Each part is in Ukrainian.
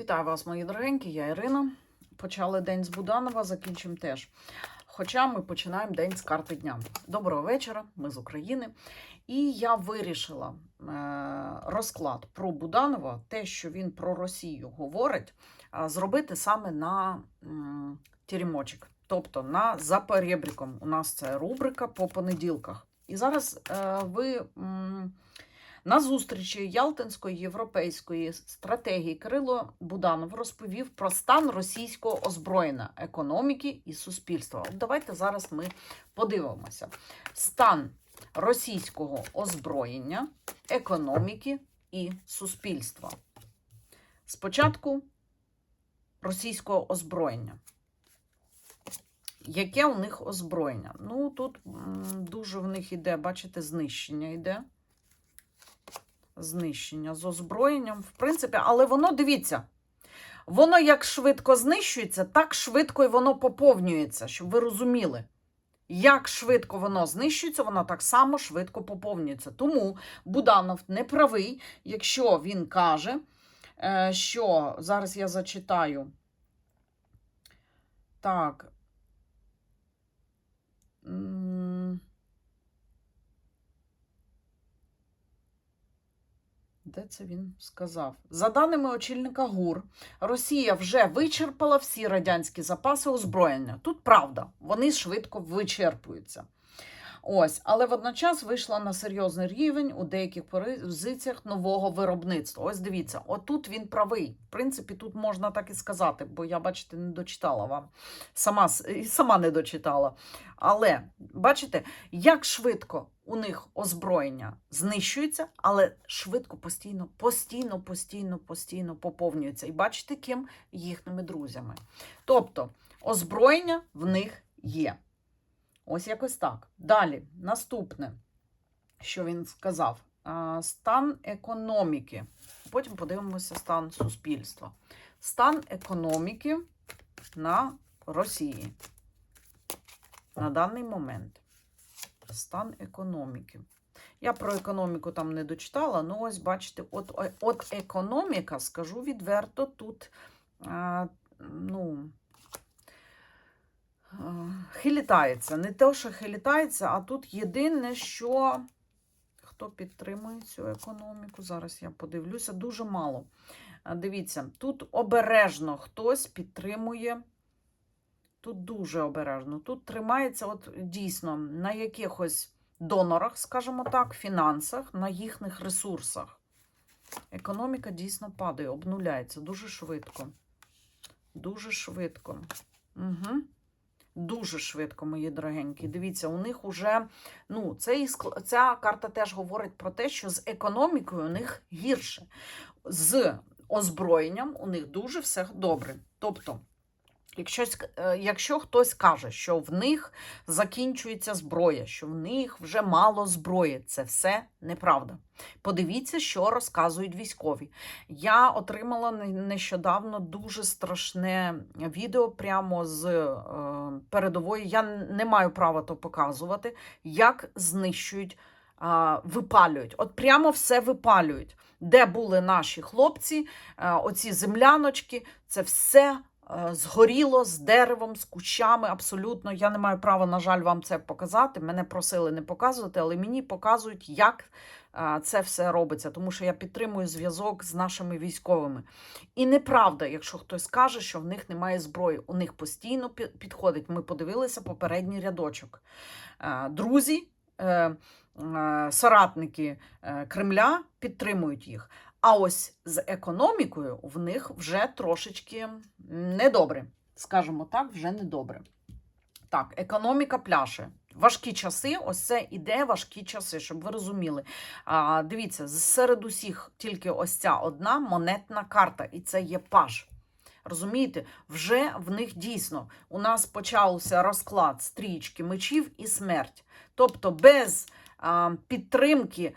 Вітаю вас, мої дорогенькі, я Ірина. Почали день з Буданова, закінчимо теж. Хоча ми починаємо день з карти дня. Доброго вечора, ми з України. І я вирішила е, розклад про Буданова, те, що він про Росію говорить, е, зробити саме на м, теремочок, тобто на за перебріком. У нас це рубрика по понеділках. І зараз е, ви. На зустрічі Ялтинської європейської стратегії Кирило Буданов розповів про стан російського озброєння, економіки і суспільства. От давайте зараз ми подивимося. Стан російського озброєння, економіки і суспільства. Спочатку російського озброєння. Яке у них озброєння? Ну, тут дуже в них іде, бачите, знищення йде знищення з озброєнням, в принципі, але воно, дивіться, воно як швидко знищується, так швидко і воно поповнюється, щоб ви розуміли. Як швидко воно знищується, воно так само швидко поповнюється. Тому Буданов не правий, якщо він каже, е, що зараз я зачитаю. Так. Де це він сказав? За даними очільника ГУР, Росія вже вичерпала всі радянські запаси озброєння. Тут правда, вони швидко вичерпуються. Ось, але водночас вийшла на серйозний рівень у деяких позиціях нового виробництва. Ось дивіться, отут він правий. В принципі, тут можна так і сказати, бо я, бачите, не дочитала вам. Сама, сама не дочитала. Але бачите, як швидко у них озброєння знищується, але швидко, постійно, постійно, постійно, постійно поповнюється. І бачите, ким їхніми друзями. Тобто, озброєння в них є. Ось якось так. Далі, наступне, що він сказав: стан економіки. Потім подивимося стан суспільства. Стан економіки на Росії на даний момент. Стан економіки. Я про економіку там не дочитала, ну ось бачите, от, от економіка, скажу відверто, тут а, ну, хилітається. Не те, що хилітається, а тут єдине, що хто підтримує цю економіку, зараз я подивлюся, дуже мало. Дивіться, тут обережно хтось підтримує. Тут дуже обережно. Тут тримається, от дійсно, на якихось донорах, скажімо так, фінансах, на їхніх ресурсах. Економіка дійсно падає, обнуляється дуже швидко. Дуже швидко. Угу. Дуже швидко, мої дорогенькі. Дивіться, у них уже, ну, цей, ця карта теж говорить про те, що з економікою у них гірше. З озброєнням у них дуже все добре. Тобто, Якщо, е, якщо хтось каже, що в них закінчується зброя, що в них вже мало зброї, це все неправда. Подивіться, що розказують військові. Я отримала не- нещодавно дуже страшне відео прямо з е, передової. Я не маю права то показувати, як знищують, випалюють. От прямо все випалюють. Де були наші хлопці, е, оці земляночки, це все згоріло з деревом, з кущами. Абсолютно. Я не маю права, на жаль, вам це показати. Мене просили не показувати, але мені показують, як е, це все робиться, тому що я підтримую зв'язок з нашими військовими. І неправда, якщо хтось каже, що в них немає зброї. У них постійно підходить. Ми подивилися попередній рядочок. Е, Друзі. е, е, Соратники е, Кремля підтримують їх. А ось з економікою в них вже трошечки недобре. Скажімо так, вже недобре. Так, економіка пляше. Важкі часи, ось це іде важкі часи, щоб ви розуміли. А, дивіться, серед усіх тільки ось ця одна монетна карта, і це є паж. Розумієте, вже в них дійсно у нас почався розклад стрічки мечів і смерть. Тобто без підтримки е,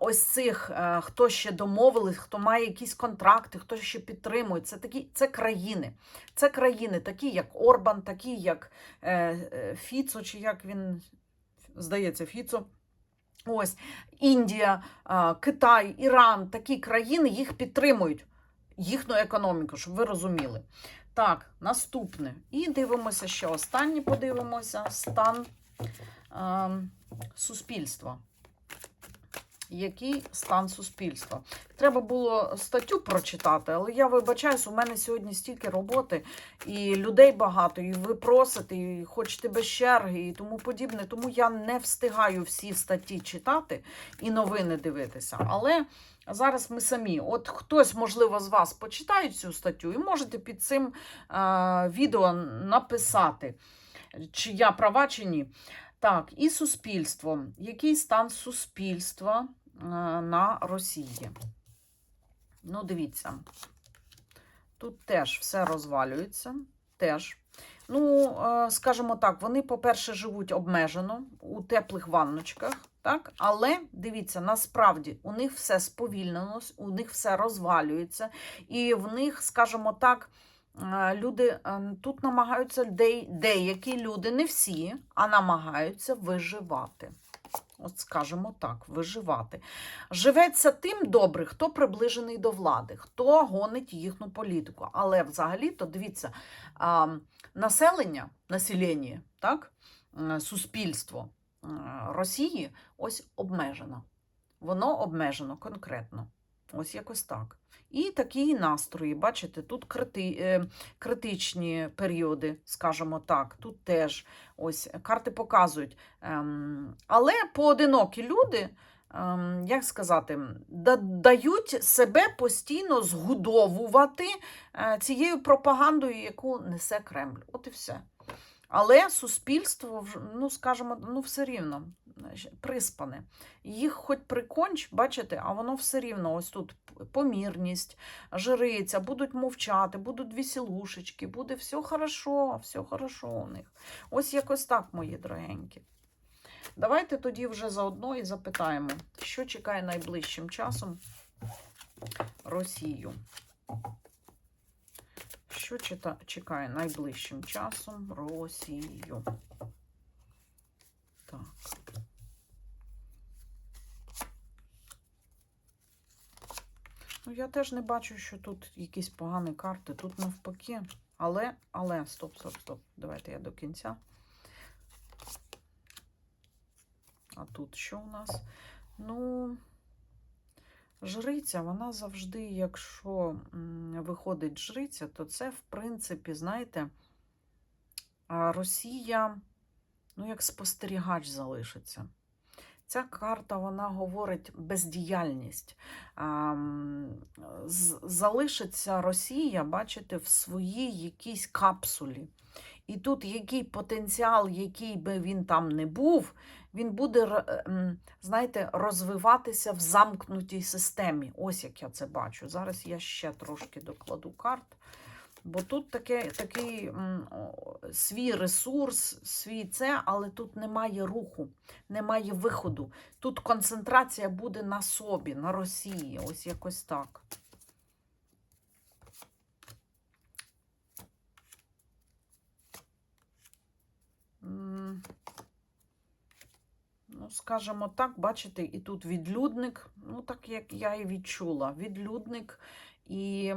ось цих, е, хто ще домовились, хто має якісь контракти, хто ще підтримує. Це такі це країни. Це країни, такі як Орбан, такі як е, Фіцо, чи як він здається, Фіцо. Ось Індія, Китай, Іран, такі країни їх підтримують. їхню економіку, щоб ви розуміли. Так, наступне. І дивимося ще останнє, подивимося стан суспільства. Який стан суспільства? Треба було статтю прочитати, але я вибачаюсь, у мене сьогодні стільки роботи, і людей багато, і ви просите, і хочете без черги, і тому подібне. Тому я не встигаю всі статті читати і новини дивитися. Але зараз ми самі. От хтось, можливо, з вас почитає цю статтю, і можете під цим е, відео написати, чи я права, чи ні. Так, і суспільство. Який стан суспільства е, на Росії? Ну, дивіться. Тут теж все розвалюється. Теж. Ну, е, скажімо так, вони, по-перше, живуть обмежено у теплих ванночках, так? Але дивіться, насправді у них все сповільнилось, у них все розвалюється, і в них, скажімо так, люди е, тут намагаються де- деякі люди, не всі, а намагаються виживати. От скажімо так, виживати. Живеться тим добре, хто приближений до влади, хто гонить їхню політику. Але взагалі-то дивіться, населення, населення, так, е, суспільство е, Росії ось обмежено. Воно обмежено конкретно. Ось якось так. І такі настрої, бачите, тут крити, е, критичні періоди, скажімо так, тут теж ось карти показують. Ем, але поодинокі люди, ем, як сказати, да- дають себе постійно згудовувати е, цією пропагандою, яку несе Кремль. От і все. Але суспільство, ну скажімо, ну все рівно приспане. Їх хоч приконч, бачите, а воно все рівно ось тут помірність, жриця, будуть мовчати, будуть веселушечки, буде все хорошо, все хорошо у них. Ось якось так, мої дорогенькі. Давайте тоді вже заодно і запитаємо, що чекає найближчим часом Росію. Що чекає найближчим часом Росію? Так. Ну, я теж не бачу, що тут якісь погані карти. Тут навпаки. Але, але, стоп, стоп, стоп. Давайте я до кінця. А тут що у нас? Ну, жриця, вона завжди, якщо виходить жриця, то це, в принципі, знаєте, Росія, ну, як спостерігач залишиться. Ця карта вона говорить бездіяльність. Залишиться Росія, бачите, в своїй якійсь капсулі. І тут який потенціал, який би він там не був, він буде, ем, знаєте, розвиватися в замкнутій системі. Ось як я це бачу. Зараз я ще трошки докладу карт. Бо тут таке, такий свій ресурс, свій це, але тут немає руху, немає виходу. Тут концентрація буде на собі, на Росії. Ось якось так. Ну, скажімо так, бачите, і тут відлюдник, ну так як я і відчула, відлюдник і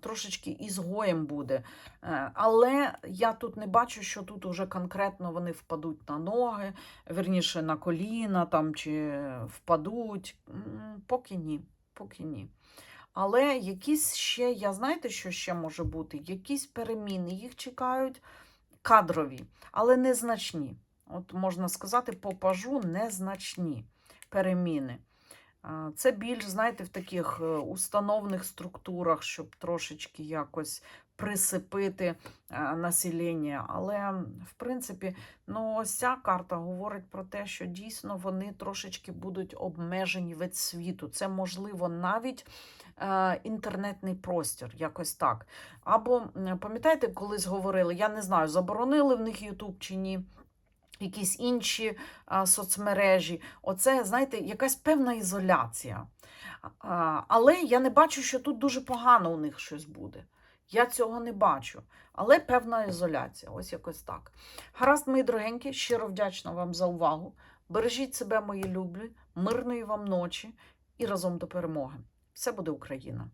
трошечки ізгоєм буде. Е, Але я тут не бачу, що тут уже конкретно вони впадуть на ноги, верніше на коліна там, чи впадуть. Поки ні, поки ні. Але якісь ще, я знаєте, що ще може бути? Якісь переміни, їх чекають кадрові, але незначні. От можна сказати, по пажу незначні переміни. А, Це більш, знаєте, в таких е, установних структурах, щоб трошечки якось присипити е, населення. Але, в принципі, ну, ось ця карта говорить про те, що дійсно вони трошечки будуть обмежені від світу. Це можливо навіть е, інтернетний простір, якось так. Або пам'ятаєте, колись говорили, я не знаю, заборонили в них Ютуб чи ні. Якісь інші соцмережі. Оце, знаєте, якась певна ізоляція. Але я не бачу, що тут дуже погано у них щось буде. Я цього не бачу. Але певна ізоляція. Ось якось так. Гаразд, мої дорогенькі, щиро вдячна вам за увагу. Бережіть себе, мої люблі, мирної вам ночі і разом до перемоги. Все буде Україна!